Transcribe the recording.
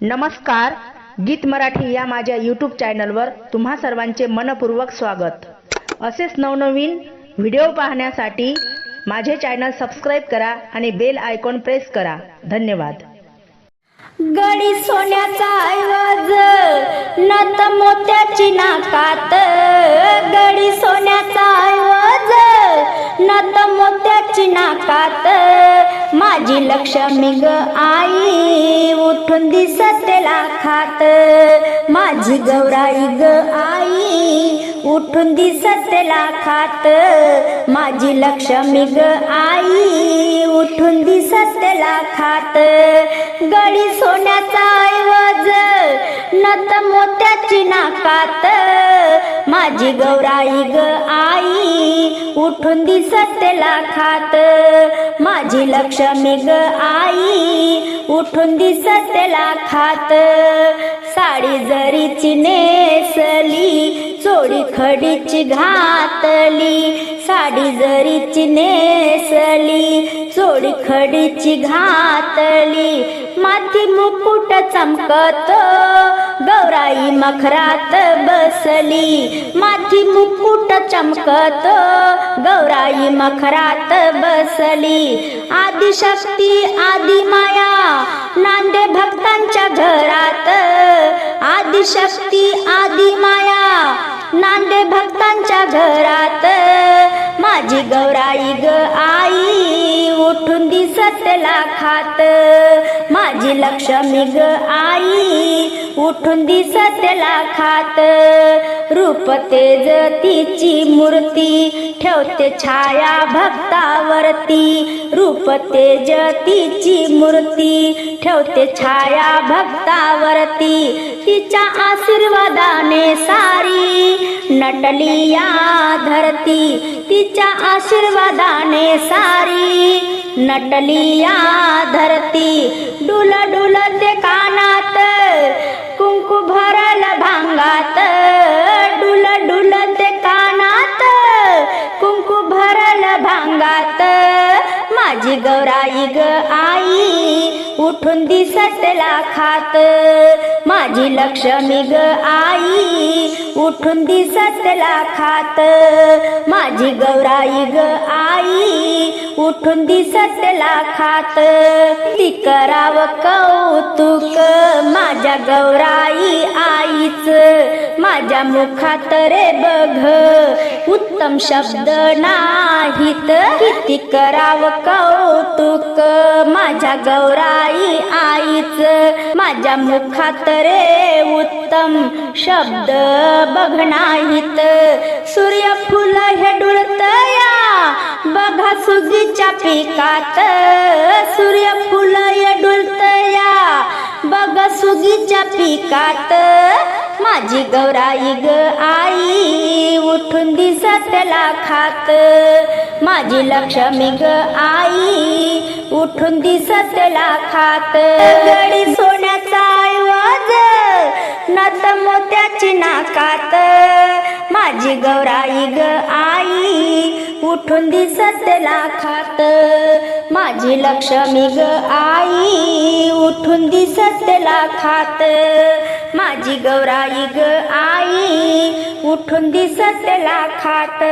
नमस्कार गीत मराठी या माझ्या यूट्यूब चॅनलवर तुम्हा सर्वांचे मनपूर्वक स्वागत. असेच नवनवीन व्हिडिओ पाहण्यासाठी माझे चॅनल सबस्क्राईब करा आणि बेल आयकॉन प्रेस करा. धन्यवाद. गडी सोन्याचा ऐवज नत मोत्याची नाकात. गडी सोन्याचा ऐवज नत मोत्याची नाकात. माझी लक्ष्मी ग आई उठून दिसत लाखात. माझी गौराई ग आई उठून दिसत लाखात. माझी लक्ष्मी ग आई उठून दिसत लाखात. गळी सोन्याचा ऐवज नत मोत्याची नाकात. माझी गौराई ग आई उठून दिसत लाखात. माझी लक्ष्मी ग आई उठून दिसत लाखात. साडी जरीची नेसली चोडी खडीची घातली. साडी जरीची नेसली चोडी खडीची घातली. माथी मुकुट चमकत गौराई मखरात बसली. माथी मुकुट चमकत गौराई मखरात बसली. आदिशक्ती आदि शक्ती आदि माया. नांदे भक्तांच्या घरात. माझी गौराई ग आई उठून दिसत लाखात. माझी लक्ष्मी ग आई उठून दिसत लाखात. रूप तेज तिची मूर्ती ठेवते छाया भक्तावरती. रूप तेज तिची मूर्ती ठेवते छाया भक्तावरती. तिच्या आशीर्वादाने सारी नटली या धरती. तिच्या आशीर्वादाने सारी नटली या धरती. डुल डुल ते कानात आई गौराई ग आई उठून दिसत लाखात. माझी लक्ष्मी ग आई उठून दिसत लाखात. माझी गौराई ग आई उठून दिसत लाखात. ती करावं कौतुक माझ्या गौराई आईच. माझ्या मुखात रे बघ. उत्तम शब्द नाहीत. किती कराव कौतुक. माझ्या गौराई आईच. माझ्या मुखात रे उत्तम शब्द बघ नाहीत. सूर्यफुल हे डुळतया. बघा सुगीच्या पिकात. सूर्यफुल हे डुलतया बघ सुगीच्या पिकात. माझी गौराई ग आई उठून दिसत लाखात. माझी लक्ष्मी ग आई उठून दिसत लाखात. गडी सोन्याचा ऐवज नत मोत्याची नाकात. माझी गौराई ग आई उठून दिसत लाखात. माझी लक्ष्मी ग आई उठून दिसत लाखात. माझी गौराई ग आई उठून दिसत लाखात.